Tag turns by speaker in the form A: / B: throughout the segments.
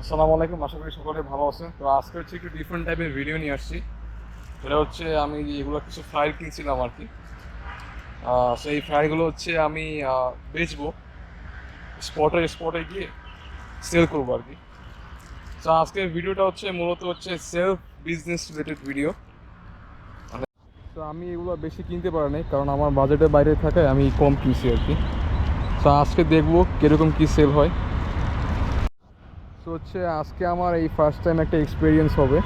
A: আসসালামু আলাইকুম, আশা করি সকলে ভালো আছেন তো আজকে হচ্ছে একটু ডিফারেন্ট টাইপের ভিডিও নিয়ে আসছি। সেটা হচ্ছে আমি এগুলো কিছু ফাইল কিনছিলাম আর কি। সেই ফাইলগুলো হচ্ছে আমি বেচবো। স্পটে স্পটে গিয়ে সেল করব আর কি। তো আজকের ভিডিওটা হচ্ছে মূলত হচ্ছে সেলফ বিজনেস রিলেটেড ভিডিও তো আমি এগুলো বেশি কিনতে পারি নাই, কারণ আমার বাজেটের বাইরে থাকায় আমি কম কিনছি আর কি। তো আজকে দেখব কীরকম কী সেল হয়। তো হচ্ছে আজকে আমার এই ফার্স্ট টাইম একটা এক্সপিরিয়েন্স হবে।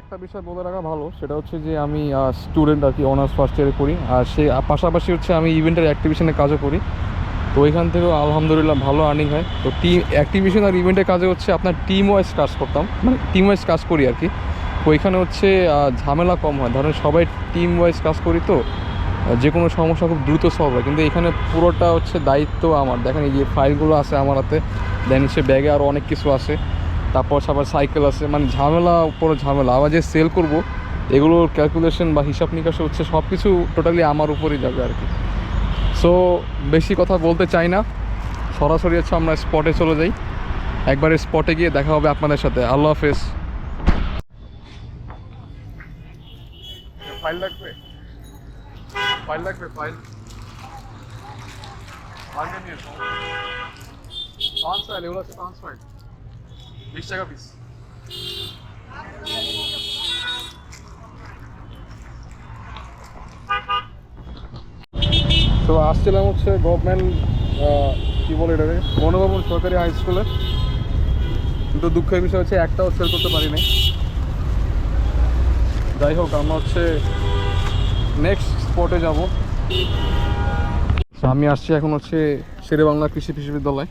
A: একটা বিষয় বলে রাখা ভালো, সেটা হচ্ছে যে আমি স্টুডেন্ট আর কি অনার্স ফার্স্ট ইয়ারে করি। আর সে পাশাপাশি হচ্ছে আমি ইভেন্টের অ্যাক্টিভিশনে কাজও করি। তো ওইখান থেকেও আলহামদুলিল্লাহ ভালো আর্নিং হয়। তো টিম অ্যাক্টিভিশন আর ইভেন্টের কাজে হচ্ছে আপনার টিম ওয়াইজ কাজ করতাম মানে টিম ওয়াইজ কাজ করি আর কি। ওইখানে হচ্ছে ঝামেলা কম হয়। ধরেন সবাই টিম ওয়াইজ কাজ করি তো যে কোনো সমস্যা খুব দ্রুত সলভ হয়। কিন্তু এখানে পুরোটা হচ্ছে দায়িত্ব আমার। দেখেন এই যে ফাইলগুলো আছে আমার হাতে দেন সে ব্যাগে আরও অনেক কিছু আছে। তারপর আবার সাইকেল আছে। মানে ঝামেলা, উপরে ঝামেলা। আবার যে সেল করব এগুলোর ক্যালকুলেশন বা হিসাব নিকাশ হচ্ছে সব কিছু টোটালি আমার উপরেই যাবে আর কি। সো বেশি কথা বলতে চাই না। সরাসরি হচ্ছে আমরা স্পটে চলে যাই। একবারে স্পটে গিয়ে দেখা হবে আপনাদের সাথে। আল্লাহ হাফেজ। ফাইল লাগবে? ফাইল লাগবে ফাইল ফাইল নিয়ে পাঁচ ফাইল এগুলো আছে পাঁচ ফাইল বিশ টাকা পিস তো আসছিলাম হচ্ছে গভর্নমেন্ট কী বলে এটাকে? গণভবন সরকারি হাই স্কুলে কিন্তু দুঃখের বিষয় হচ্ছে একটাও সেল করতে পারি নাই যাই হোক, আমরা হচ্ছে নেক্সট স্পটে যাব। আমি আসছি এখন হচ্ছে শেরে বাংলা কৃষি বিশ্ববিদ্যালয়।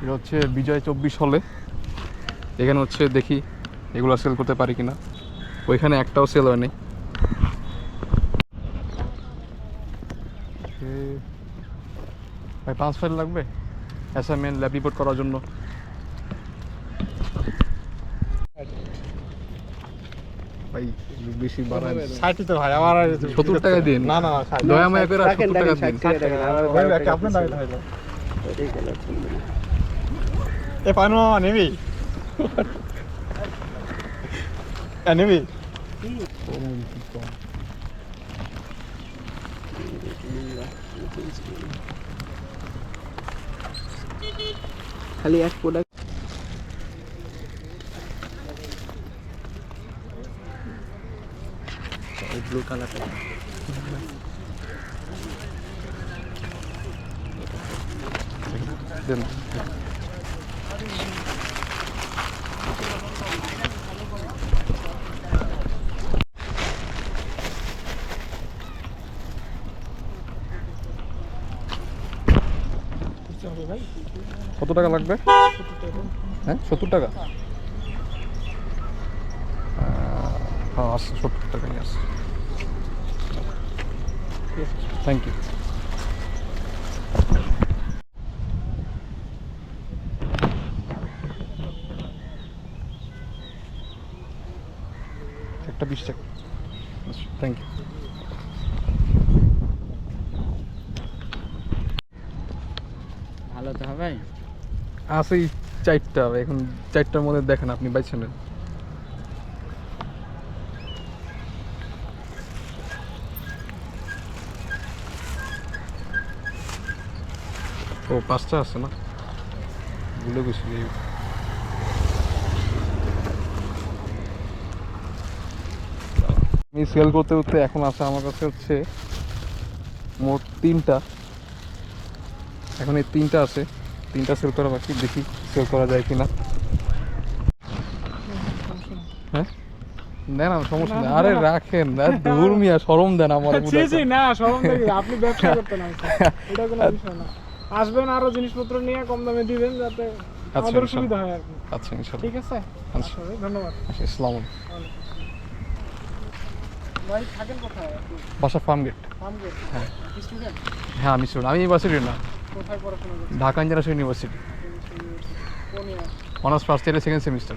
A: এটা হচ্ছে বিজয় চব্বিশ হলে। এখানে হচ্ছে দেখি এগুলো সেল করতে পারি কিনা। ওইখানে একটাও সেল হয়নি ভাই পাঁচ ফাইল লাগবে অ্যাসাইনমেন্ট ল্যাব রিপোর্ট করার জন্য। ভাই বেশি বাড়ায়
B: ষাটই তো ভাই আমার আর
A: সত্তর টাকা দিন।
B: না না
A: দয়া মায়া করে টাকা দিন।
C: টাকা
B: ভাই, আপনার দাম। এ পানু নিবি?
C: খালি এক প্রোডাক্ট ব্লু কালারটা
A: কত টাকা লাগবে? হ্যাঁ সত্তর টাকা। হ্যাঁ আসছে সত্তর টাকাই আসছে। থ্যাংক ইউ একটা বিশ টাকা। থ্যাংক ইউ
C: ভালো তো হবে।
A: এই চারটা এখন চারটার মধ্যে দেখেন আপনি বাইছে ও পাঁচটা আছে না? ভুলে গেছি আমি সেল করতে করতে এখন আছে আমার কাছে হচ্ছে মোট তিনটা। এখন এই তিনটা আছে। তিনটা সেল করা বাকি দেখি সেল করা যায় কিনা। হ্যাঁ? দেন না সমস্যা নেই। আরে রাখেন দূর মিয়া দেন আমার
D: না শরম দেখি আপনি ব্যবসা করতে না এটা কোনো বিষয় না। আসবেন আরও জিনিসপত্র নিয়ে কম দামে দিবেন যাতে
A: আচ্ছা,
D: আমাদের সুবিধা হয় আর কি।
A: আচ্ছা ইনশাল্লাহ।
D: ঠিক আছে?
A: আচ্ছা।
D: আচ্ছা ধন্যবাদ।
A: আচ্ছা ইসলাম
D: ভাই থাকেন কোথায়?
A: বাসা ফার্ম গেট
D: ফার্মগেট?
A: হ্যাঁ।
D: স্টুডেন্ট?
A: হ্যাঁ আমি শুনুন আমি ইউনিভার্সিটি না।
D: কোথায় পড়াশোনা করছেন?
A: Dhaka international university.
D: কোন year?
A: Honours first year second semester.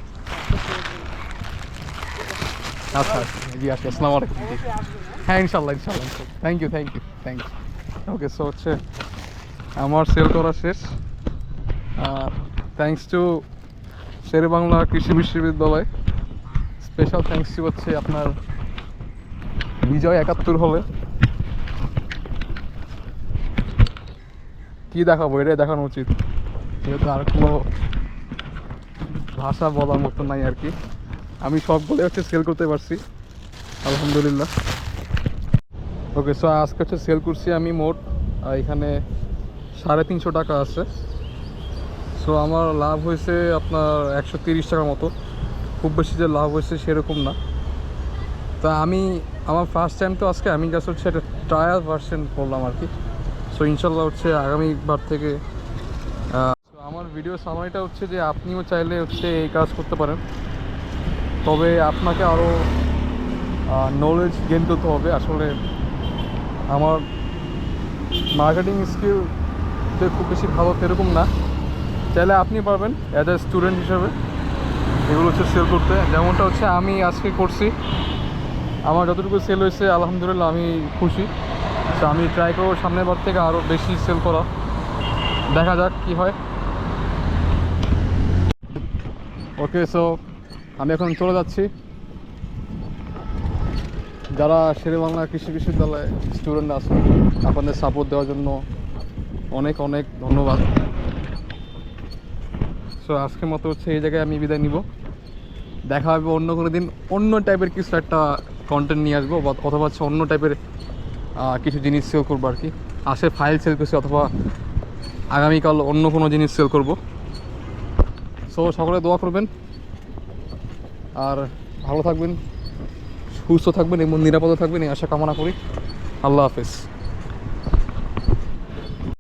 A: আচ্ছা জি আচ্ছা আসসালামু আলাইকুম। হ্যাঁ? ইনশাল্লাহ ইনশাল্লাহ। Thank you thank you thank you okay so হচ্ছে আমার সেল করা শেষ। আর thanks to Shere Bangla Krishi Bishwabidyalay special thanks হচ্ছে আপনার বিজয় একাত্তর হলে। কি দেখাবো? এটাই দেখানো উচিত। যেহেতু আর কোনো ভাষা বলার মতো নাই আর কি। আমি সবগুলো হচ্ছে সেল করতে পারছি, আলহামদুলিল্লাহ। ওকে সো আজকে হচ্ছে সেল করছি আমি মোট এখানে সাড়ে তিনশো টাকা আছে। সো আমার লাভ হয়েছে আপনার একশো তিরিশ টাকার মতো। খুব বেশি যে লাভ হয়েছে সেরকম না। তা আমি, আমার ফার্স্ট টাইম তো আজকে আমি জাস্ট হচ্ছে একটা ট্রায়াল ভার্সন করলাম আর কি। সো ইনশাল্লাহ হচ্ছে আগামীবার থেকে আমার ভিডিও সামারিটা হচ্ছে যে আপনিও চাইলে হচ্ছে এই কাজ করতে পারেন। তবে আপনাকে আরও নলেজ গেন করতে হবে। আসলে আমার মার্কেটিং স্কিল খুব বেশি ভালো সেরকম না। চাইলে আপনি পারবেন অ্যাজ এ স্টুডেন্ট হিসাবে। এগুলো হচ্ছে সেল করতে। যেমনটা হচ্ছে আমি আজকে করছি। আমার যতটুকু সেল হয়েছে, আলহামদুলিল্লাহ আমি খুশি। তো আমি ট্রাই করব সামনের বার থেকে আরও বেশি সেল করা। দেখা যাক কি হয়। ওকে সো আমি এখন চলে যাচ্ছি। যারা শেরে বাংলা কৃষি বিশ্ববিদ্যালয়ে স্টুডেন্ট আছে আপনাদের সাপোর্ট দেওয়ার জন্য অনেক অনেক ধন্যবাদ। সো আজকের মতো হচ্ছে এই জায়গায় আমি বিদায় নিব। দেখা হবে অন্য কোনো দিন অন্য টাইপের কিছু একটা কন্টেন্ট নিয়ে আসব, অথবা হচ্ছে অন্য টাইপের কিছু জিনিস সেল করব আর কি। আসে ফাইল সেল করছি অথবা আগামীকাল অন্য কোনো জিনিস সেল করব। সো সকলে দোয়া করবেন। আর ভালো থাকবেন, সুস্থ থাকবেন এবং নিরাপদে থাকবেন, এই আশা কামনা করি। আল্লাহ হাফেজ।